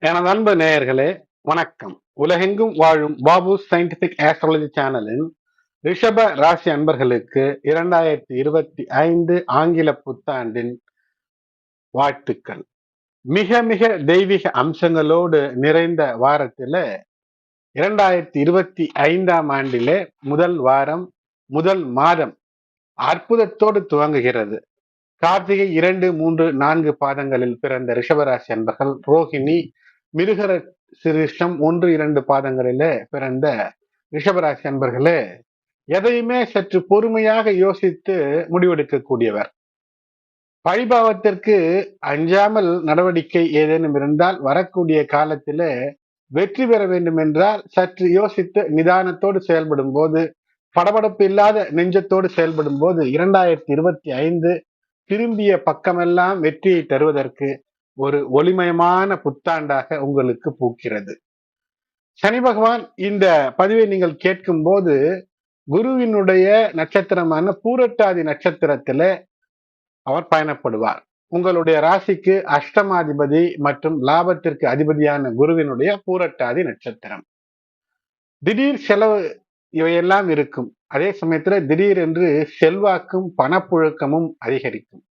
எனது அன்பு நேயர்களே வணக்கம். உலகெங்கும் வாழும் பாபு சயின்டிபிக் ஆஸ்ட்ராலஜி சேனலின் ரிஷப ராசி அன்பர்களுக்கு இரண்டாயிரத்தி இருபத்தி ஐந்து ஆங்கில புத்தாண்டின் வாழ்த்துக்கள். மிக மிக தெய்வீக அம்சங்களோடு நிறைந்த வாரத்தில் இரண்டாயிரத்தி இருபத்தி ஐந்தாம் ஆண்டிலே முதல் வாரம் முதல் மாதம் அற்புதத்தோடு துவங்குகிறது. கார்த்திகை இரண்டு மூன்று நான்கு பாதங்களில் பிறந்த ரிஷபராசி அன்பர்கள் ரோஹிணி மிருகர சிருஷம் ஒன்று இரண்டு பாதங்களிலே பிறந்த ரிஷபராசி அன்பர்களே எதையுமே சற்று பொறுமையாக யோசித்து முடிவெடுக்கக்கூடியவர். பழிபாவத்திற்கு அஞ்சாமல் நடவடிக்கை ஏதேனும் இருந்தால் வரக்கூடிய காலத்தில் வெற்றி பெற வேண்டும் என்றால் சற்று யோசித்து நிதானத்தோடு செயல்படும் போது படபடப்பு இல்லாத நெஞ்சத்தோடு செயல்படும் போது இரண்டாயிரத்தி இருபத்தி ஐந்து திரும்பிய பக்கமெல்லாம் வெற்றியை தருவதற்கு ஒரு ஒளிமயமான புத்தாண்டாக உங்களுக்கு பூக்கிறது. சனி பகவான் இந்த பதிவை நீங்கள் கேட்கும் போது குருவினுடைய நட்சத்திரமான பூரட்டாதி நட்சத்திரத்துல அவர் பயணப்படுவார். உங்களுடைய ராசிக்கு அஷ்டமாதிபதி மற்றும் லாபத்திற்கு அதிபதியான குருவினுடைய பூரட்டாதி நட்சத்திரம். திடீர் செலவு இவையெல்லாம் இருக்கும். அதே சமயத்துல திடீர் என்று செல்வாக்கும் பணப்புழக்கமும் அதிகரிக்கும்.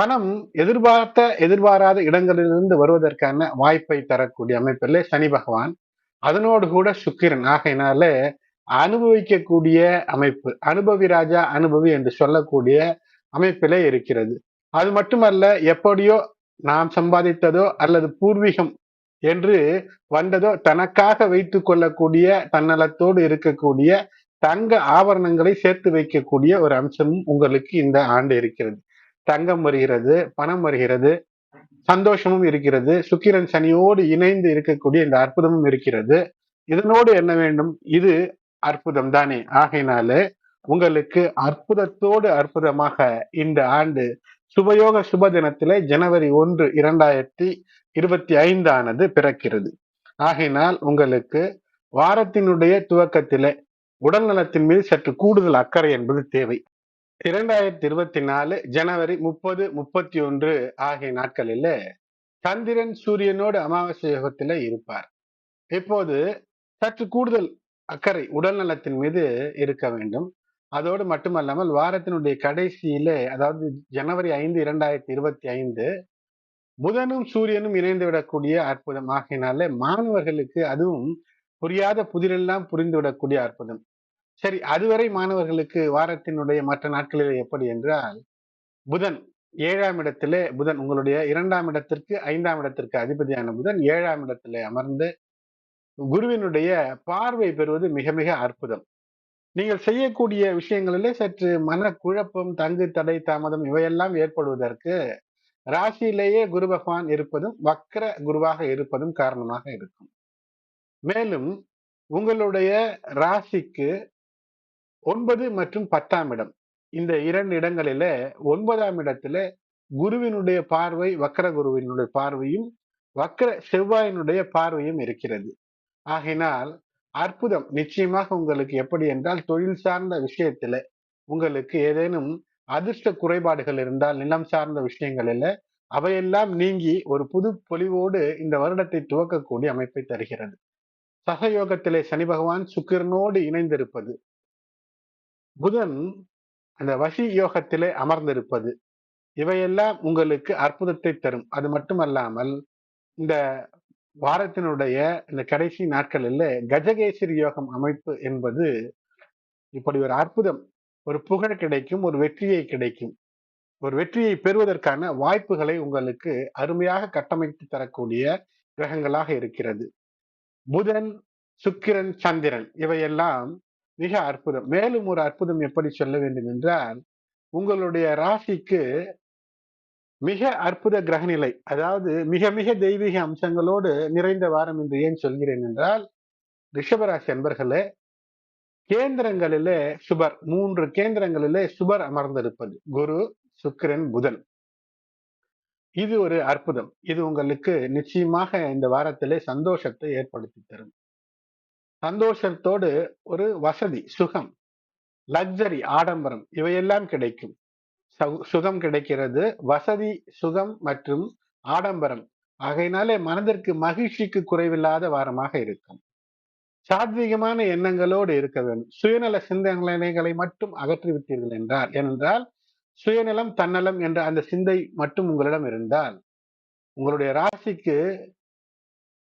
பணம் எதிர்பார்த்த எதிர்பாராத இடங்களிலிருந்து வருவதற்கான வாய்ப்பை தரக்கூடிய அமைப்பில் சனி பகவான் அதனோடு கூட சுக்கிரன். ஆகையினால அனுபவிக்கக்கூடிய அமைப்பு அனுபவி ராஜா அனுபவி என்று சொல்லக்கூடிய அமைப்பிலே இருக்கிறது. அது மட்டுமல்ல எப்படியோ நாம் சம்பாதித்ததோ அல்லது பூர்வீகம் என்று வந்ததோ தனக்காக வைத்து கொள்ளக்கூடிய தன்னலத்தோடு இருக்கக்கூடிய தங்க ஆபரணங்களை சேர்த்து வைக்கக்கூடிய ஒரு அம்சமும் உங்களுக்கு இந்த ஆண்டு இருக்கிறது. தங்கம் வருகிறது பணம் வருகிறது சந்தோஷமும் இருக்கிறது சுக்கிரன் சனியோடு இணைந்து இருக்கக்கூடிய இந்த அற்புதமும் இருக்கிறது. இதனோடு என்ன வேண்டும்? இது அற்புதம் தானே. ஆகையினால உங்களுக்கு அற்புதத்தோடு அற்புதமாக இந்த ஆண்டு சுபயோக சுப தினத்திலே ஜனவரி ஒன்று இரண்டாயிரத்தி இருபத்தி ஐந்து ஆனது பிறக்கிறது. ஆகையினால் உங்களுக்கு வாரத்தினுடைய துவக்கத்திலே உடல் நலத்தின் மீது சற்று கூடுதல் அக்கறை என்பது தேவை. இரண்டாயிரத்தி இருபத்தி நாலு ஜனவரி முப்பது முப்பத்தி ஒன்று ஆகிய நாட்களில் சந்திரன் சூரியனோடு அமாவாசை யோகத்தில் இருப்பார். இப்போது சற்று கூடுதல் அக்கறை உடல் நலத்தின் மீது இருக்க வேண்டும். அதோடு மட்டுமல்லாமல் வாரத்தினுடைய கடைசியில அதாவது ஜனவரி ஐந்து இரண்டாயிரத்தி இருபத்தி ஐந்து புதனும் சூரியனும் இணைந்து விடக்கூடிய அற்புதம். ஆகையினால மாணவர்களுக்கு அதுவும் புரியாத புதிரெல்லாம் புரிந்து விடக்கூடிய அற்புதம். சரி அதுவரை மாணவர்களுக்கு வாரத்தினுடைய மற்ற நாட்களில் எப்படி என்றால் புதன் ஏழாம் இடத்திலே புதன் உங்களுடைய இரண்டாம் இடத்திற்கு ஐந்தாம் இடத்திற்கு அதிபதியான புதன் ஏழாம் இடத்திலே அமர்ந்து குருவினுடைய பார்வை பெறுவது மிக மிக அற்புதம். நீங்கள் செய்யக்கூடிய விஷயங்களிலே சற்று மன குழப்பம் தங்கு தடை தாமதம் இவையெல்லாம் ஏற்படுவதற்கு ராசியிலேயே குரு பகவான் இருப்பதும் வக்கர குருவாக இருப்பதும் காரணமாக இருக்கும். மேலும் உங்களுடைய ராசிக்கு ஒன்பது மற்றும் பத்தாம் இடம். இந்த இரண்டு இடங்களில ஒன்பதாம் இடத்துல குருவினுடைய பார்வை வக்கர குருவினுடைய பார்வையும் வக்கர செவ்வாயினுடைய பார்வையும் இருக்கிறது. ஆகினால் அற்புதம் நிச்சயமாக உங்களுக்கு எப்படி என்றால் தொழில் சார்ந்த விஷயத்துல உங்களுக்கு ஏதேனும் அதிர்ஷ்ட குறைபாடுகள் இருந்தால் நிலம் சார்ந்த விஷயங்களில் அவையெல்லாம் நீங்கி ஒரு புது பொலிவோடு இந்த வருடத்தை துவக்கக்கூடிய அமைப்பை தருகிறது. சகயோகத்திலே சனி பகவான் சுக்கிரனோடு இணைந்திருப்பது புதன் அந்த வசி யோகத்திலே அமர்ந்திருப்பது. இவையெல்லாம் உங்களுக்கு அற்புதத்தை தரும். அது மட்டுமல்லாமல் இந்த வாரத்தினுடைய இந்த கடைசி நாட்களில் கஜகேசரி யோகம் அமைப்பு என்பது இப்படி ஒரு அற்புதம். ஒரு புகழ் கிடைக்கும் ஒரு வெற்றியை கிடைக்கும். ஒரு வெற்றியை பெறுவதற்கான வாய்ப்புகளை உங்களுக்கு அருமையாக கட்டமைத்து தரக்கூடிய கிரகங்களாக இருக்கிறது. புதன் சுக்கிரன் சந்திரன் இவையெல்லாம் மிக அற்புதம். மேலும் ஒரு அற்புதம் எப்படி சொல்ல வேண்டும் என்றால் உங்களுடைய ராசிக்கு மிக அற்புத கிரகநிலை அதாவது மிக மிக தெய்வீக அம்சங்களோடு நிறைந்த வாரம் என்று ஏன் சொல்கிறேன் என்றால் ரிஷபராசி அன்பர்களே கேந்திரங்களிலே சுபர் மூன்று கேந்திரங்களிலே சுபர் அமர்ந்திருப்பது. குரு சுக்கிரன் புதன். இது ஒரு அற்புதம். இது உங்களுக்கு நிச்சயமாக இந்த வாரத்திலே சந்தோஷத்தை ஏற்படுத்தி தரும். சந்தோஷத்தோடு ஒரு வசதி சுகம் லக்ஸரி ஆடம்பரம் இவையெல்லாம் கிடைக்கும். சுகம் கிடைக்கிறது. வசதி சுகம் மற்றும் ஆடம்பரம் ஆகையினாலே மனதிற்கு மகிழ்ச்சிக்கு குறைவில்லாத வாரமாக இருக்கும். சாத்வீகமான எண்ணங்களோடு இருக்க வேண்டும். சுயநல சிந்தனைகளை மட்டும் அகற்றிவிட்டீர்கள் என்றார் என்றால் ஏனென்றால் சுயநலம் தன்னலம் என்ற அந்த சிந்தை மட்டும் உங்களிடம் இருந்தால் உங்களுடைய ராசிக்கு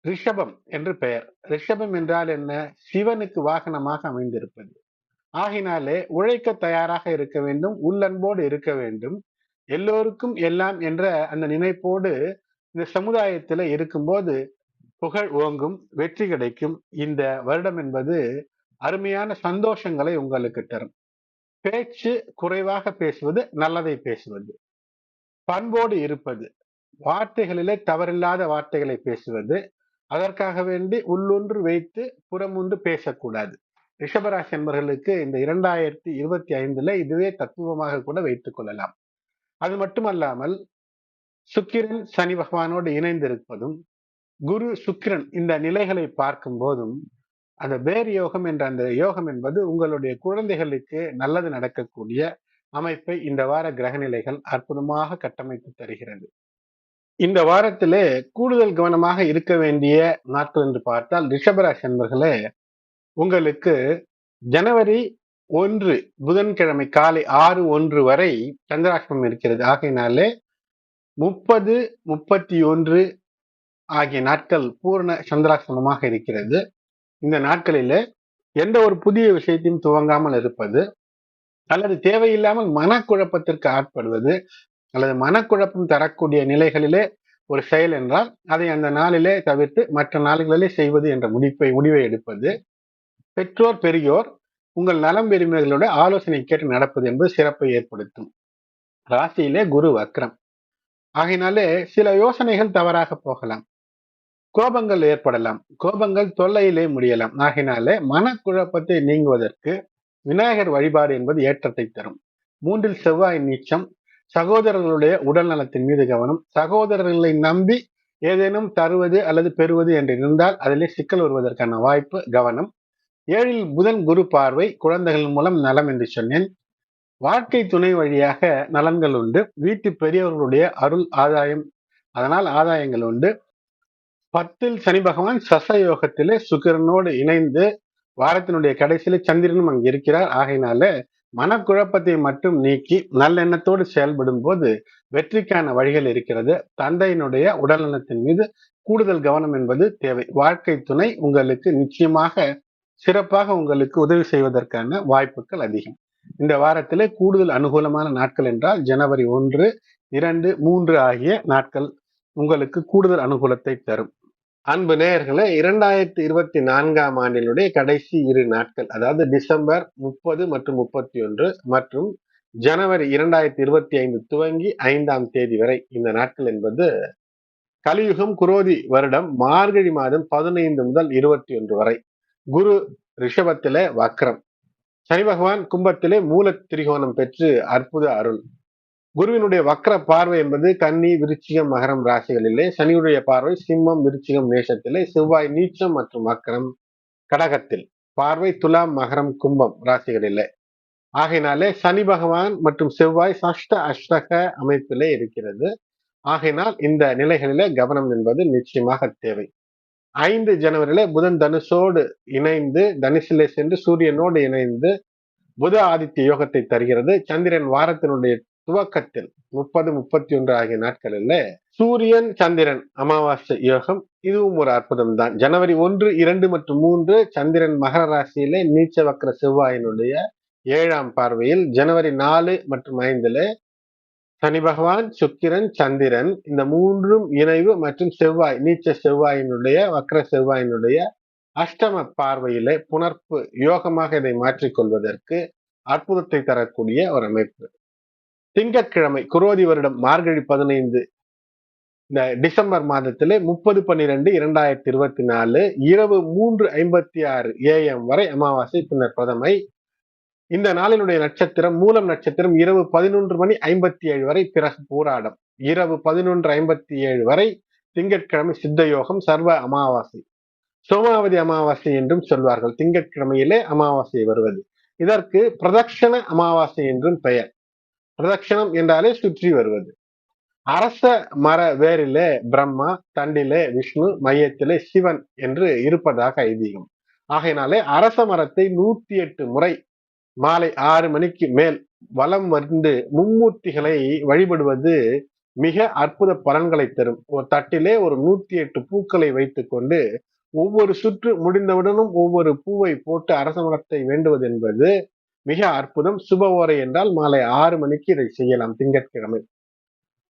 ரிஷபம் என்று பெயர். ரிஷபம் என்றால் என்ன? சிவனுக்கு வாகனமாக அமைந்திருப்பது. ஆகினாலே உழைக்க தயாராக இருக்க வேண்டும் உள்ளன்போடு இருக்க வேண்டும். எல்லோருக்கும் எல்லாம் என்ற அந்த நினைப்போடு இந்த சமுதாயத்துல இருக்கும்போது புகழ் ஓங்கும் வெற்றி கிடைக்கும். இந்த வருடம் என்பது அருமையான சந்தோஷங்களை உங்களுக்கு தரும். பேச்சு குறைவாக பேசுவது நல்லதை பேசுவது. பண்போடு இருப்பது. வார்த்தைகளிலே தவறில்லாத வார்த்தைகளை பேசுவது. அதற்காக வேண்டி உள்ளொன்று வைத்து புறமொன்று பேசக்கூடாது. ரிஷபராசி என்பவர்களுக்கு இந்த இரண்டாயிரத்தி இருபத்தி ஐந்துல இதுவே தத்துவமாக கூட வைத்துக் கொள்ளலாம். அது மட்டுமல்லாமல் சுக்கிரன் சனி பகவானோடு இணைந்திருப்பதும் குரு சுக்கிரன் இந்த நிலைகளை பார்க்கும் போதும் அந்த பேர் யோகம் என்ற அந்த யோகம் என்பது உங்களுடைய குழந்தைகளுக்கு நல்லது நடக்கக்கூடிய அமைப்பை இந்த வார கிரக நிலைகள் அற்புதமாக கட்டமைத்து தருகிறது. இந்த வாரத்திலே கூடுதல் கவனமாக இருக்க வேண்டிய நாட்கள் என்று பார்த்தால் ரிஷபராசி என்பர்களே உங்களுக்கு ஜனவரி ஒன்று புதன்கிழமை காலை ஆறு ஒன்று வரை சந்திராஷ்டமம் இருக்கிறது. ஆகையினாலே முப்பது முப்பத்தி ஒன்று ஆகிய நாட்கள் பூர்ண சந்திராஷ்டமமாக இருக்கிறது. இந்த நாட்களில எந்த ஒரு புதிய விஷயத்தையும் துவங்காமல் இருப்பது அல்லது தேவையில்லாமல் மனக்குழப்பத்திற்கு ஆட்படுவது அல்லது மனக்குழப்பம் தரக்கூடிய நிலைகளிலே ஒரு செயல் என்றால் அதை அந்த நாளிலே தவிர்த்து மற்ற நாள்களிலே செய்வது என்ற முடிப்பை முடிவை எடுப்பது. பெற்றோர் பெரியோர் உங்கள் நலம் பெருமைகளோட ஆலோசனை கேட்டு நடப்பது என்பது சிறப்பை ஏற்படுத்தும். ராசியிலே குரு வக்ரம். ஆகையினாலே சில யோசனைகள் தவறாக போகலாம். கோபங்கள் ஏற்படலாம். கோபங்கள் தொல்லையிலே முடியலாம். ஆகினாலே மனக்குழப்பத்தை நீங்குவதற்கு விநாயகர் வழிபாடு என்பது ஏற்றத்தை தரும். மூன்றில் செவ்வாய் நீச்சம் சகோதரர்களுடைய உடல் நலத்தின் மீது கவனம். சகோதரர்களை நம்பி ஏதேனும் தருவது அல்லது பெறுவது என்று இருந்தால் அதிலே சிக்கல் வருவதற்கான வாய்ப்பு கவனம். ஏழில் புதன் குரு பார்வை குழந்தைகள் மூலம் நலம் என்று சொன்னேன். வாழ்க்கை துணை வழியாக நலன்கள் உண்டு. வீட்டு பெரியவர்களுடைய அருள் ஆதாயம் அதனால் ஆதாயங்கள் உண்டு. பத்தில் சனி பகவான் சசயோகத்திலே சுக்கிரனோடு இணைந்து வாரத்தினுடைய கடைசியில சந்திரனும் அங்கு இருக்கிறார். ஆகையினால மனக்குழப்பத்தை மட்டும் நீக்கி நல்லெண்ணத்தோடு செயல்படும் போது வெற்றிக்கான வழிகள் இருக்கிறது. தந்தையினுடைய உடல்நலத்தின் மீது கூடுதல் கவனம் என்பது தேவை. வாழ்க்கை துணை உங்களுக்கு நிச்சயமாக சிறப்பாக உங்களுக்கு உதவி செய்வதற்கான வாய்ப்புகள் அதிகம். இந்த வாரத்திலே கூடுதல் அனுகூலமான நாட்கள் என்றால் ஜனவரி ஒன்று இரண்டு மூன்று ஆகிய நாட்கள் உங்களுக்கு கூடுதல் அனுகூலத்தை தரும். அன்பு நேயர்களே இரண்டாயிரத்தி இருபத்தி நான்காம் ஆண்டினுடைய கடைசி இரு நாட்கள் அதாவது டிசம்பர் முப்பது மற்றும் முப்பத்தி ஒன்று மற்றும் ஜனவரி இரண்டாயிரத்தி இருபத்தி ஐந்து துவங்கி ஐந்தாம் தேதி வரை இந்த நாட்கள் என்பது கலியுகம் குரோதி வருடம் மார்கழி மாதம் பதினைந்து முதல் இருபத்தி ஒன்று வரை. குரு ரிஷபத்திலே வக்ரம். சனி பகவான் கும்பத்திலே மூல திரிகோணம் பெற்று அற்புத அருள். குருவினுடைய வக்ர பார்வை என்பது கன்னி விருச்சிகம் மகரம் ராசிகளிலே சனியுடைய பார்வை சிம்மம் விருச்சிகம் மேஷத்திலே செவ்வாய் நீச்சம் மற்றும் வக்ரம் கடகத்தில். பார்வை துலாம் மகரம் கும்பம் ராசிகளிலே. ஆகையினாலே சனி பகவான் மற்றும் செவ்வாய் சஷ்ட அஷ்டக அமைப்பிலே இருக்கிறது. ஆகையினால் இந்த நிலைகளிலே கவனம் என்பது நிச்சயமாக தேவை. ஐந்து ஜனவரியில புதன் தனுஷோடு இணைந்து தனுஷிலே சென்று சூரியனோடு இணைந்து புத ஆதித்ய யோகத்தை தருகிறது. சந்திரன் வாரத்தினுடைய துவக்கத்தில் முப்பது முப்பத்தி ஒன்று ஆகிய நாட்களில் சூரியன் சந்திரன் அமாவாசை யோகம் இதுவும் ஒரு அற்புதம் தான் ஜனவரி ஒன்று இரண்டு மற்றும் மூன்று சந்திரன் மகர ராசியிலே நீச்ச வக்கர செவ்வாயினுடைய ஏழாம் பார்வையில் ஜனவரி நாலு மற்றும் ஐந்துல சனி பகவான் சுக்கிரன் சந்திரன் இந்த மூன்றும் இணைவு மற்றும் செவ்வாய் நீச்ச செவ்வாயினுடைய வக்கர செவ்வாயினுடைய அஷ்டம பார்வையிலே புணர்ப்பு யோகமாக இதை மாற்றிக்கொள்வதற்கு அற்புதத்தை தரக்கூடிய ஒரு அமைப்பு. திங்கட்கிழமை குரோதி வருடம் மார்கழி பதினைந்து இந்த டிசம்பர் மாதத்திலே முப்பது பன்னிரெண்டு இரண்டாயிரத்தி இருபத்தி நாலு இரவு மூன்று ஐம்பத்தி ஆறு ஏஎம் வரை அமாவாசை பின்னர் பிரதமை. இந்த நாளினுடைய நட்சத்திரம் மூலம் நட்சத்திரம் இரவு பதினொன்று மணி ஐம்பத்தி ஏழு வரை பிறகு போராடம். இரவு பதினொன்று ஐம்பத்தி ஏழு வரை திங்கட்கிழமை சித்த யோகம் சர்வ அமாவாசை. சோமாவதி அமாவாசை என்றும் சொல்வார்கள். திங்கட்கிழமையிலே அமாவாசை வருவது. இதற்கு பிரதட்சண அமாவாசை என்றும் பெயர். பிரதட்சணம் என்றாலே சுற்றி வருவது. அரச மர வேரிலே பிரம்மா தண்டிலே விஷ்ணு மையத்திலே சிவன் என்று இருப்பதாக ஐதீகம். ஆகையினாலே அரச மரத்தை நூத்தி எட்டு முறை மாலை ஆறு மணிக்கு மேல் வலம் வந்து மும்மூர்த்திகளை வழிபடுவது மிக அற்புத பலன்களை தரும். ஒரு தட்டிலே ஒரு நூத்தி எட்டு பூக்களை வைத்துக்கொண்டு ஒவ்வொரு சுற்று முடிந்தவுடனும் ஒவ்வொரு பூவை போட்டு அரச மரத்தை வேண்டுவது என்பது மிக அற்புதம். சுப ஓரை என்றால் மாலை ஆறு மணிக்கு இதை செய்யலாம் திங்கட்கிழமை.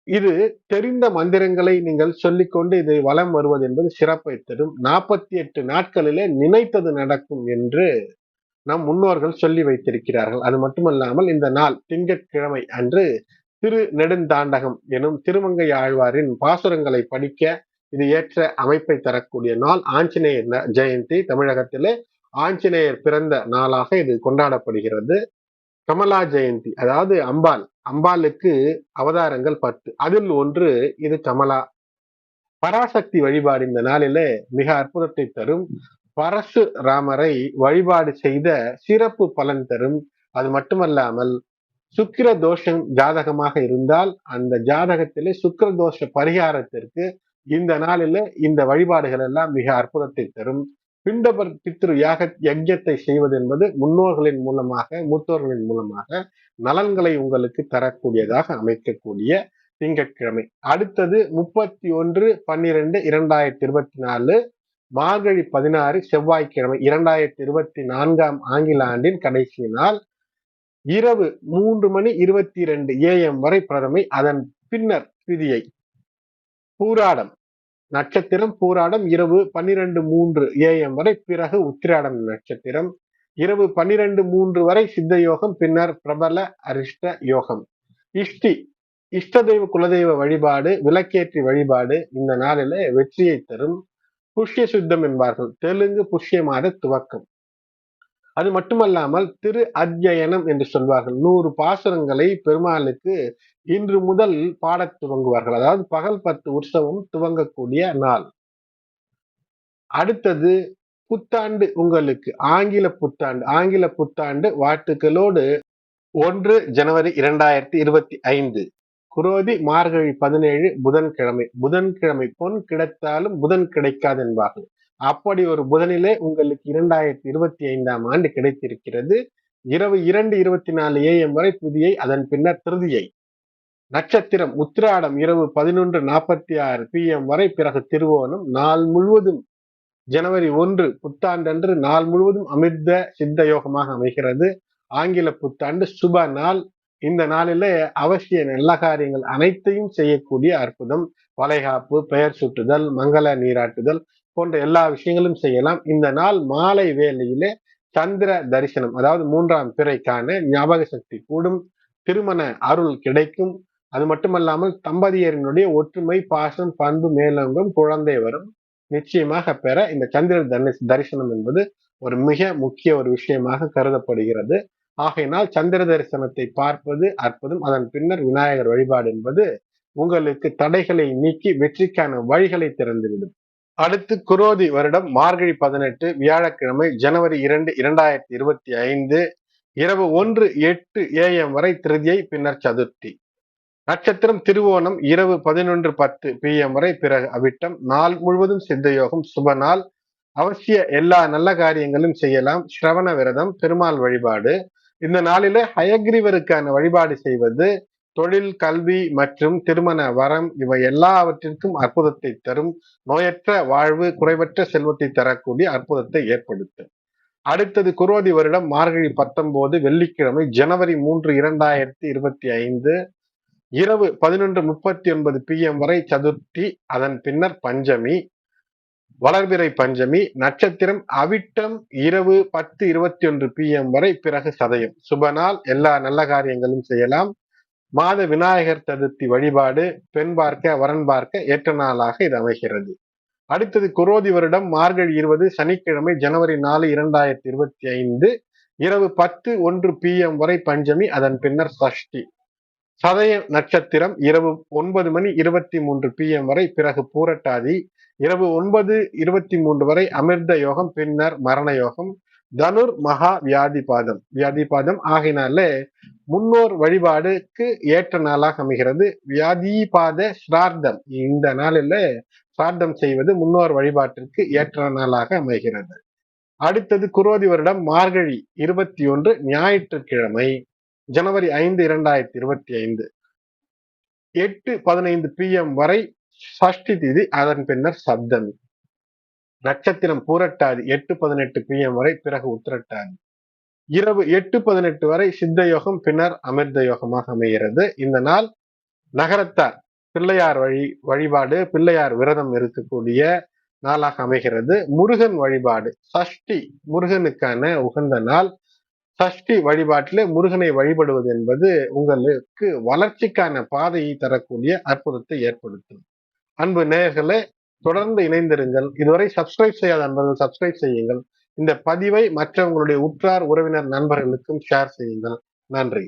இது தெரிந்த மந்திரங்களை நீங்கள் சொல்லிக்கொண்டு இதை வலம் வருவது என்பது சிறப்பை தரும். நாற்பத்தி எட்டு நாட்களிலே நினைத்தது நடக்கும் என்று நம் முன்னோர்கள் சொல்லி வைத்திருக்கிறார்கள். அது மட்டுமல்லாமல் இந்த நாள் திங்கட்கிழமை அன்று திரு நெடுந்தாண்டகம் எனும் திருமங்கை ஆழ்வாரின் பாசுரங்களை படிக்க இது ஏற்ற அமைப்பை தரக்கூடிய நாள். ஆஞ்சநேயர் ஜெயந்தி தமிழகத்திலே ஆஞ்சநேயர் பிறந்த நாளாக இது கொண்டாடப்படுகிறது. கமலா ஜெயந்தி அதாவது அம்பாள். அம்பாளுக்கு அவதாரங்கள் பத்து. அதில் ஒன்று இது கமலா. பராசக்தி வழிபாடு இந்த நாளிலே மிக அற்புதத்தை தரும். பரசு ராமரை வழிபாடு செய்த சிறப்பு பலன் தரும். அது மட்டுமல்லாமல் சுக்கிர தோஷம் ஜாதகமாக இருந்தால் அந்த ஜாதகத்திலே சுக்கிர தோஷ பரிகாரத்திற்கு இந்த நாளில இந்த வழிபாடுகள் எல்லாம் மிக அற்புதத்தை தரும். பிண்டபர் பித்ரு யாக யஜ்யத்தை செய்வது என்பது முன்னோர்களின் மூலமாக மூத்தோர்களின் மூலமாக நலன்களை உங்களுக்கு தரக்கூடியதாக அமைக்கக்கூடிய திங்கட்கிழமை. அடுத்தது முப்பத்தி ஒன்று பன்னிரெண்டு இரண்டாயிரத்தி இருபத்தி நாலு மார்கழி பதினாறு செவ்வாய்க்கிழமை இரண்டாயிரத்தி இருபத்தி நான்காம் ஆங்கில ஆண்டின் கடைசி நாள் இரவு மூன்று மணி இருபத்தி இரண்டு ஏஎம் வரை பிரதமை அதன் பின்னர் திதியை பூராடம். நட்சத்திரம் பூராடம் இரவு பன்னிரண்டு மூன்று ஏஎம் வரை பிறகு உத்திராடம் நட்சத்திரம். இரவு பன்னிரண்டு மூன்று வரை சித்த யோகம் பின்னர் பிரபல அரிஷ்ட யோகம். இஷ்டி இஷ்ட தெய்வ குலதெய்வ வழிபாடு விளக்கேற்றி வழிபாடு இந்த நாளில வெற்றியை தரும். புஷ்ய சுத்தம் என்பார்கள். தெலுங்கு புஷ்ய மாத துவக்கம். அது மட்டுமல்லாமல் திரு அத்தியனம் என்று சொல்வார்கள். நூறு பாசுரங்களை பெருமாளுக்கு இன்று முதல் பாடத் துவங்குவார்கள். அதாவது பகல் பத்து உற்சவம் துவங்கக்கூடிய நாள். அடுத்தது புத்தாண்டு உங்களுக்கு. ஆங்கில புத்தாண்டு. ஆங்கில புத்தாண்டு வாழ்த்துக்களோடு ஒன்று ஜனவரி இரண்டாயிரத்தி இருபத்தி ஐந்து. குரோதி மார்கழி பதினேழு புதன்கிழமை. புதன்கிழமை பொன் கிடைத்தாலும் புதன் கிடைக்காது என்பார்கள். அப்படி ஒரு புதனிலே உங்களுக்கு இரண்டாயிரத்தி இருபத்தி ஐந்தாம் ஆண்டு கிடைத்திருக்கிறது. இரவு இரண்டு இருபத்தி நாலு ஏஎம் வரை புதியை அதன் பின்னர் திருதியை. நட்சத்திரம் உத்திராடம் இரவு பதினொன்று நாற்பத்தி ஆறு பி எம் வரை பிறகு திருவோணம். நாள் முழுவதும் ஜனவரி ஒன்று புத்தாண்டன்று நாள் முழுவதும் அமிர்த சித்த யோகமாக அமைகிறது. ஆங்கில புத்தாண்டு சுப நாள். இந்த நாளில அவசிய நல்ல காரியங்கள் அனைத்தையும் செய்யக்கூடிய அற்புதம். வளைகாப்பு பெயர் சுட்டுதல் மங்கள நீராட்டுதல் போன்ற எல்லா விஷயங்களும் செய்யலாம். இந்த நாள் மாலை வேலையிலே சந்திர தரிசனம் அதாவது மூன்றாம் பிறைக்கான ஞாபக சக்தி கூடும் திருமண அருள் கிடைக்கும். அது மட்டுமல்லாமல் தம்பதியரினுடைய ஒற்றுமை பாசம் பண்பு மேலோங்கும் குழந்தை வரும் நிச்சயமாக பெற இந்த சந்திர தரிசனம் என்பது ஒரு மிக முக்கிய ஒரு விஷயமாக கருதப்படுகிறது. ஆகையினால் சந்திர தரிசனத்தை பார்ப்பது அற்புதம். அதன் பின்னர் விநாயகர் வழிபாடு என்பது உங்களுக்கு தடைகளை நீக்கி வெற்றிக்கான வழிகளை திறந்துவிடும். அடுத்து குரோதி வருடம் மார்கழி பதினெட்டு வியாழக்கிழமை ஜனவரி இரண்டு இரண்டாயிரத்தி இருபத்தி ஐந்து இரவு ஒன்று எட்டு ஏஎம் வரை திருதியை பின்னர் சதுர்த்தி. நட்சத்திரம் திருவோணம் இரவு பதினொன்று பத்து பிஎம் வரை பிறகு அவிட்டம். நாள் முழுவதும் சித்தயோகம் சுப நாள். அவசிய எல்லா நல்ல காரியங்களும் செய்யலாம். ஸ்ரவண விரதம் பெருமாள் வழிபாடு. இந்த நாளில ஹயக்ரீவருக்கான வழிபாடு செய்வது தொழில் கல்வி மற்றும் திருமண வரம் இவை எல்லாவற்றிற்கும் அற்புதத்தை தரும். நோயற்ற வாழ்வு குறைவற்ற செல்வத்தை தரக்கூடிய அற்புதத்தை ஏற்படுத்தும். அடுத்தது குரோதி வருடம் மார்கழி பத்தொன்பது வெள்ளிக்கிழமை ஜனவரி மூன்று இரண்டாயிரத்தி இருபத்தி ஐந்து இரவு பதினொன்று முப்பத்தி ஒன்பது பிஎம் வரை சதுர்த்தி அதன் பின்னர் பஞ்சமி வளர்பிறை பஞ்சமி நட்சத்திரம் அவிட்டம் இரவு பத்து இருபத்தி ஒன்று பிஎம் வரை பிறகு சதயம். சுபநாள் எல்லா நல்ல காரியங்களும் செய்யலாம். மாத விநாயகர் சதுர்த்தி வழிபாடு பெண் பார்க்க வரன் பார்க்க ஏற்ற நாளாக இது அமைகிறது. அடுத்தது குரோதி வருடம் மார்கழி இருபது சனிக்கிழமை ஜனவரி நாலு இரண்டாயிரத்தி இருபத்தி ஐந்து இரவு பத்து ஒன்று பி எம் வரை பஞ்சமி அதன் பின்னர் சஷ்டி. சதய நட்சத்திரம் இரவு ஒன்பது மணி இருபத்தி மூன்று பி எம் வரை பிறகு பூரட்டாதி இரவு ஒன்பது இருபத்தி மூன்று வரை அமிர்த யோகம் பின்னர் மரண யோகம் தனுர் மகா வியாதிபாதம். வியாதிபாதம் ஆகினால முன்னோர் வழிபாடுக்கு ஏற்ற நாளாக அமைகிறது. வியாதிபாத ஸ்ரார்த்தம். இந்த நாளில் சிரார்த்தம் செய்வது முன்னோர் வழிபாட்டிற்கு ஏற்ற நாளாக அமைகிறது. அடுத்தது குரோதி வருடம் மார்கழி இருபத்தி ஒன்று ஞாயிற்றுக்கிழமை ஜனவரி ஐந்து இரண்டாயிரத்தி இருபத்தி ஐந்து எட்டு பதினைந்து பிஎம் வரை சஷ்டி திதி அதன் பின்னர் சப்தமி. நட்சத்திரம் பூரட்டாதி எட்டு பதினெட்டு பிஎம் வரை பிறகு உத்திரட்டாதி. இரவு எட்டு பதினெட்டு வரை சித்த யோகம் பின்னர் அமிர்த யோகமாக அமைகிறது. இந்த நாள் நகரத்தார் பிள்ளையார் வழி வழிபாடு பிள்ளையார் விரதம் இருக்கக்கூடிய நாளாக அமைகிறது. முருகன் வழிபாடு சஷ்டி முருகனுக்கான உகந்த நாள். சஷ்டி வழிபாட்டில் முருகனை வழிபடுவது என்பது உங்களுக்கு வளர்ச்சிக்கான பாதையை தரக்கூடிய அற்புதத்தை ஏற்படுத்தும். அன்பு நேயர்களே தொடர்ந்து இணைந்திருங்கள். இதுவரை சப்ஸ்கிரைப் செய்யாத நண்பர்கள் சப்ஸ்கிரைப் செய்யுங்கள். இந்த பதிவை மற்றவங்களுடைய உற்றார் உறவினர் நண்பர்களுக்கும் ஷேர் செய்யுங்கள். நன்றி.